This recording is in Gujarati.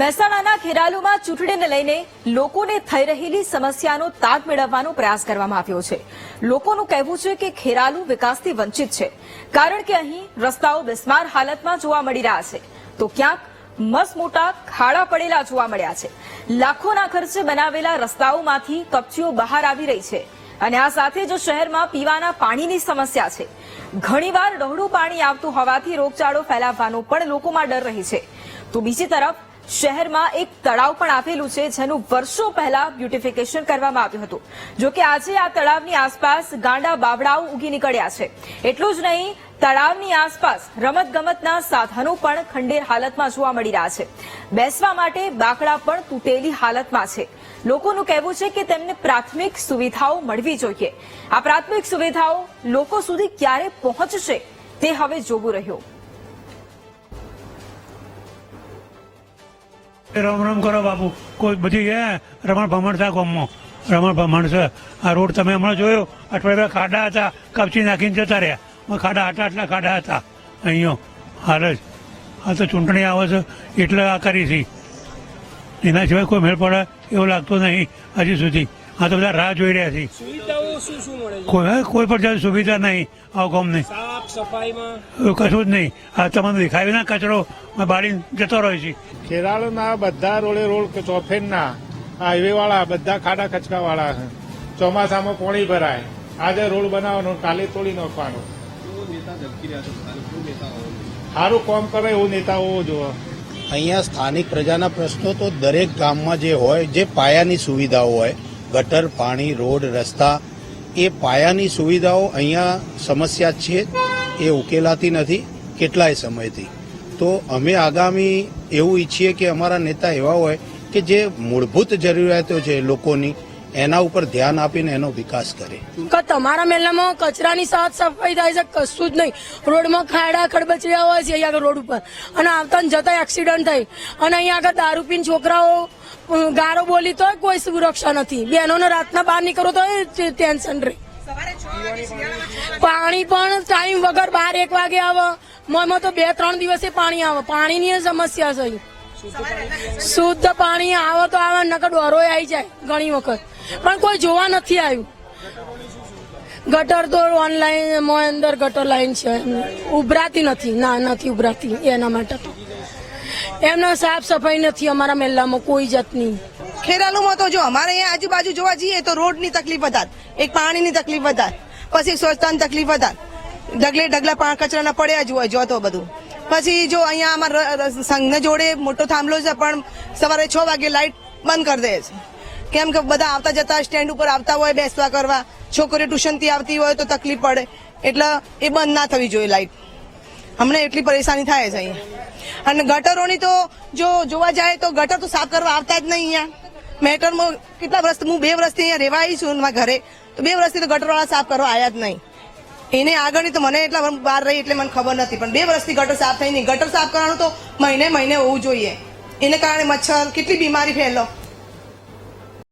મહેસાણાના ખેરાલુમાં ચૂંટણીને લઈને લોકોને થઈ રહેલી સમસ્યાનો તાગ મેળવવાનો પ્રયાસ કરવામાં આવ્યો છે. લોકોનું કહેવું છે કે ખેરાલુ વિકાસથી વંચિત છે. કારણ કે અહીં રસ્તાઓ બિસ્માર હાલતમાં જોવા મળી રહ્યા છે. તો ક્યાંક મસ મોટા ખાડા પડેલા જોવા મળ્યા છે. લાખોના ખર્ચે બનાવેલા રસ્તાઓમાંથી કપચીઓ બહાર આવી રહી છે. અને આ સાથે જો શહેરમાં પીવાના પાણીની સમસ્યા છે. ઘણીવાર ડહોળું પાણી આવતું હોવાથી રોગચાળો ફેલાવવાનો પણ લોકોમાં ડર રહી છે. તો બીજી તરફ શહેરમાં એક તળાવ પણ આવેલું છે, જેનું વર્ષો પહેલા બ્યુટિફિકેશન કરવામાં આવ્યું હતું. જો કે આજે આ તળાવની આસપાસ ગાંડા બાવડાઓ ઉગી નીકળ્યા છે. એટલું જ નહીં, તળાવની આસપાસ રમતગમતના સાધનો પણ ખંડેર હાલતમાં જોવા મળી રહ્યા છે. બેસવા માટે બાકડા પણ તૂટેલી હાલતમાં છે. લોકોનું કહેવું છે કે તેમને પ્રાથમિક સુવિધાઓ મળવી જોઈએ. આ પ્રાથમિક સુવિધાઓ લોકો સુધી ક્યારે પહોંચશે, તે હવે જોવું રહ્યું. રામ રામ કરો બાપુ. કોઈ બધી છે રમણ ભમણ થાય ગામમાં. રમણ ભમણ છે. આ રોડ તમે હમણાં જોયો? અઠવાડિયા ખાડા હતા, કપચી નાખીને જતા રહ્યા. ખાડા આટલા આટલા ખાડા હતા. અહીંયા, હાલ જ. આ તો ચૂંટણી આવે છે, એટલે આ કરી છે. એના સિવાય કોઈ મેળ પડે એવું લાગતું નહીં, હજી સુધી. આ તો બધા રાહ જોઈ રહ્યા છે. સુવિધાઓ શું શું મળે છે? કોઈ કોઈ પણ જાત સુવિધા નહીં આ ગામની સાફ કશું જ નહીં. આ તમને દેખાય વિના કચરો બાળી જતો રહે છે. ખેરાલુના બધા રોડે રોડ ચોફેનના હાઈવે વાળા બધા ખાડા ખચકા વાળા છે. ચોમાસામાં પોણી ભરાય. આજે રોડ બનાવવાનો કાલે તોડી નાખવાનો. સારું કામ કરે એવું નેતા હોવો જોવો અહીંયા સ્થાનિક પ્રજાના પ્રશ્નો તો દરેક ગામમાં જે હોય જે પાયાની સુવિધાઓ હોય ગટર, પાણી, રોડ, રસ્તા એ પાયાની સુવિધાઓ અહીંયા સમસ્યા છે. એ ઉકેલાતી નથી કેટલાય સમયથી. તો અમે આગામી એવું ઈચ્છીએ કે અમારા નેતા એવા હોય કે જે મૂળભૂત જરૂરિયાતો છે લોકોની એના ઉપર ધ્યાન આપીને એનો વિકાસ કરે. તમારા મેલામાં કચરાની સાફ સફાઈ થાય છે? કશું જ નહીં. રોડમાં ખાડા ખડબચડિયા હોય છે અહીંયા આગળ રોડ ઉપર. અને આવતા જતા એક્સિડન્ટ થાય. અને અહીંયા આગળ દારૂ પીને છોકરાઓ ગારો બોલી તો કોઈ સુરક્ષા નથી. બહેનોને રાતના બહાર નીકળો તો ટેન્શન રહે. પાણી પણ ટાઈમ વગર બાર એક વાગે આવે. મોમાં તો બે ત્રણ દિવસે પાણી આવે. પાણીની સમસ્યા છે અહીં. શુદ્ધ પાણી આવે તો આવે, નકર ડોરો આવી જાય ઘણી વખત. પણ કોઈ જોવા નથી આવ્યું. ગટર તો ઓનલાઈન અંદર ગટર લાઈન છે. ઉભરાતી નથી. ના, નથી ઉભરાતી એના માટે તો. એમનો સાફ સફાઈ નથી અમારા મહેલામાં, કોઈ જાતની. ખેરાલુમાં તો જો, અમારે અહીંયા આજુબાજુ જોવા જઈએ તો રોડની તકલીફ વધારે, એક પાણીની તકલીફ વધારે, પછી સ્વચ્છતાની તકલીફ વધારે. ઢગલે ઢગલા પા કચરાના પડ્યા જ હોય જો તો બધું. પછી જો અહીંયા અમારા સંઘને જોડે મોટો થાંભલો છે, પણ સવારે છ વાગે લાઇટ બંધ કરી દે છે. કેમ કે બધા આવતા જતા સ્ટેન્ડ ઉપર આવતા હોય, બેસવા કરવા. છોકરીઓ ટ્યુશનથી આવતી હોય તો તકલીફ પડે. એટલે એ બંધ ના થવી જોઈએ લાઇટ અમને એટલી પરેશાની થાય છે અહીંયા. અને ગટરોની તો જો જોવા જાય તો ગટર તો સાફ કરવા આવતા જ નહીં અહીંયા. મેટરમાં કેટલા વર્ષ હું બે વર્ષથી અહીંયા રહેવા આવી છું મારા ઘરે. તો બે વર્ષથી તો ગટરવાળા સાફ કરવા આવ્યા જ નહીં. એને આગળની તો મને એટલા બહાર રહી એટલે મને ખબર નથી. પણ બે વર્ષથી ગટર સાફ થઈ નહીં. ગટર સાફ કરવાનું તો મહિને મહિને હોવું જોઈએ. એને કારણે મચ્છર, કેટલી બીમારી ફેલો.